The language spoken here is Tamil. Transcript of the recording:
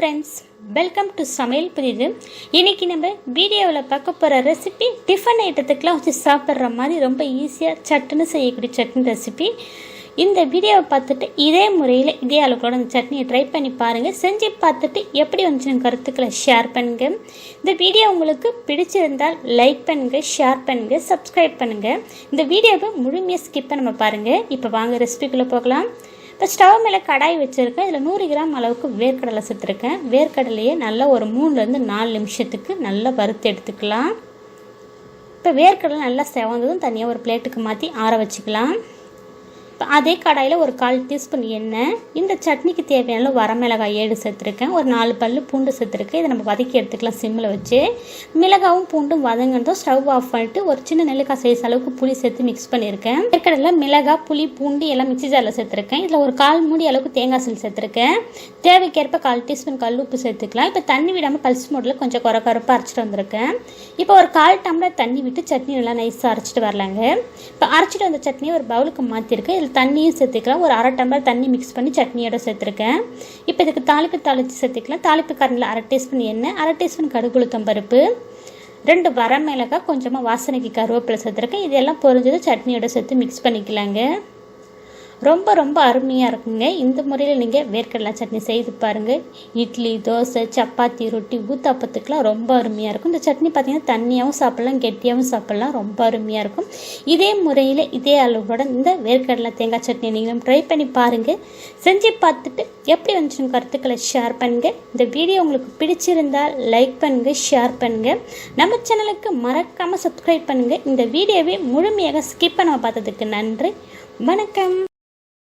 ஃப்ரெண்ட்ஸ் வெல்கம் டு சமையல் புரியுது இன்றைக்கி நம்ம வீடியோவில் பார்க்க போகிற ரெசிபி டிஃபன் ஐட்டத்துக்குலாம் வச்சு சாப்பிட்ற மாதிரி ரொம்ப ஈஸியாக சட்டுன்னு செய்யக்கூடிய சட்னி ரெசிபி இந்த வீடியோவை பார்த்துட்டு இதே முறையில் இதே அளவுகளோட அந்த சட்னியை ட்ரை பண்ணி பாருங்கள் செஞ்சு பார்த்துட்டு எப்படி வந்துச்சுன்னு கருத்துக்களை ஷேர் பண்ணுங்கள் இந்த வீடியோ உங்களுக்கு பிடிச்சிருந்தால் லைக் பண்ணுங்கள் ஷேர் பண்ணுங்கள் சப்ஸ்கிரைப் பண்ணுங்கள் இந்த வீடியோவை முழுமையாக ஸ்கிப் பண்ண நம்ம பாருங்கள் இப்போ வாங்க ரெசிபிக்குள்ளே போகலாம். இப்போ ஸ்டவ் மேலே கடாய் வச்சுருக்கேன். இதில் நூறு கிராம் அளவுக்கு வேர்க்கடலை சேர்த்துருக்கேன். வேர்க்கடலையே நல்லா ஒரு மூணுலேருந்து நாலு நிமிஷத்துக்கு நல்லா வறுத்து எடுத்துக்கலாம். இப்போ வேர்க்கடலை நல்லா செவந்ததும் தனியாக ஒரு பிளேட்டுக்கு மாற்றி ஆற வச்சுக்கலாம். இப்போ அதே கடாயில் ஒரு கால் டீஸ்பூன் எண்ணெய் இந்த சட்னிக்கு தேவையான வரமிளகாய் ஏழு சேர்த்துருக்கேன். ஒரு நாலு பல் பூண்டு சேர்த்துருக்கேன் இதை நம்ம வதக்கி எடுத்துக்கலாம் சிம்மில் வச்சு. மிளகாவும் பூண்டும் வதங்கினதும் ஸ்டவ் ஆஃப் பண்ணிட்டு ஒரு சின்ன நெல்லிக்காய் சைஸ் அளவுக்கு புளி சேர்த்து மிக்ஸ் பண்ணியிருக்கேன். ஏற்கனவே மிளகாய் புளி பூண்டு எல்லாம் மிக்சி ஜாரில் சேர்த்துருக்கேன். இதில் ஒரு கால் மூடி அளவுக்கு தேங்காய் சல் சேர்த்துருக்கேன். தேவைக்கேற்ப கால் டீஸ்பூன் கல் உப்பு சேர்த்துக்கலாம். இப்போ தண்ணி விடாமல் பல்ஸ் மூடில் கொஞ்சம் குறை குறைப்பாக அரைச்சிட்டு வந்திருக்கேன். இப்போ ஒரு கால் டம்ளர் தண்ணி விட்டு சட்னி நல்லா நைஸாக அரைச்சிட்டு வரலாங்க. இப்போ அரைச்சிட்டு வந்த சட்னியை ஒரு பவுலுக்கு மாற்றிருக்கேன் இதில் தண்ணியும் சேர்த்துக்கலாம். ஒரு அரை டம்ளர் தண்ணி மிக்ஸ் பண்ணி சட்னியோட சேர்த்துருக்கேன். இப்போ இதுக்கு தாளிப்பு தாளித்து சேர்த்துக்கலாம். தாளிப்பு கரண்டில் அரை டீஸ்பூன் எண்ணெய் அரை டீஸ்பூன் கடுகுளுத்தம் பருப்பு ரெண்டு வரமிளகாய் கொஞ்சமாக வாசனைக்கு கருவேப்பிலை சேர்த்துருக்கேன். இதெல்லாம் பொரிஞ்சது சட்னியோட சேர்த்து மிக்ஸ் பண்ணிக்கலாங்க. ரொம்ப ரொம்ப அருமையாக இருக்குங்க. இந்த முறையில் நீங்கள் வேர்க்கடலை சட்னி செய்து பாருங்கள் இட்லி தோசை சப்பாத்தி ரொட்டி ஊத்தாப்பத்துக்கெலாம் ரொம்ப அருமையாக இருக்கும். இந்த சட்னி பார்த்திங்கன்னா தண்ணியாகவும் சாப்பிட்லாம் கெட்டியாகவும் சாப்பிட்லாம். ரொம்ப அருமையாக இருக்கும். இதே முறையில் இதே அளவோட இந்த வேர்க்கடலை தேங்காய் சட்னி நீங்களும் ட்ரை பண்ணி பாருங்கள் செஞ்சு பார்த்துட்டு எப்படி வந்துச்சுன்னு கருத்துக்களை ஷேர் பண்ணுங்கள் இந்த வீடியோ உங்களுக்கு பிடிச்சிருந்தால் லைக் பண்ணுங்கள் ஷேர் பண்ணுங்கள் நம்ம சேனலுக்கு மறக்காமல் சப்ஸ்கிரைப் பண்ணுங்கள் இந்த வீடியோவை முழுமையாக ஸ்கிப் பண்ண பார்த்ததுக்கு நன்றி. வணக்கம்.